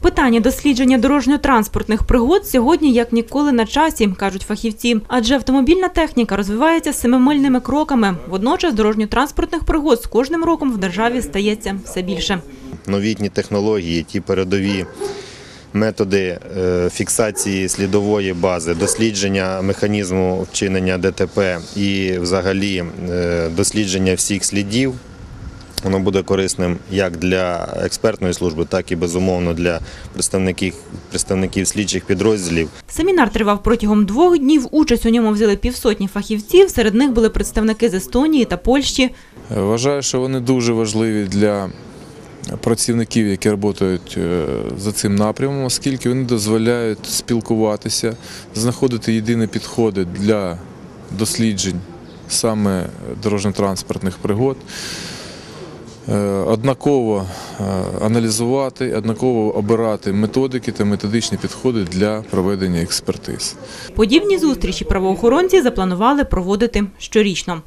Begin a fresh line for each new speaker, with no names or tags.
Питання дослідження дорожньо-транспортних пригод сьогодні як ніколи на часі, кажуть фахівці. Адже автомобільна техніка розвивається семимильними кроками. Водночас дорожньо-транспортних пригод з кожним роком в державі стається все більше.
новітні технології, ті передові методи е, фіксації слідової бази, дослідження механізму вчинення ДТП і взагалі е, дослідження всіх слідів. Воно буде корисним як для експертної служби, так і безумовно для представників, представників слідчих підрозділів.
Семінар тривав протягом двох днів. Участь у ньому взяли півсотні фахівців. Серед них були представники з Естонії та Польщі.
Вважаю, що вони дуже важливі для працівників, які працюють е, за цим напрямом, оскільки вони дозволяють спілкуватися, знаходити єдині підходи для досліджень саме дорожньо-транспортних пригод. Е, Однаково е, аналізувати, однаково обирати методики та методичні підходи для проведення експертиз.
Подібні зустрічі правоохоронці запланували проводити щорічно.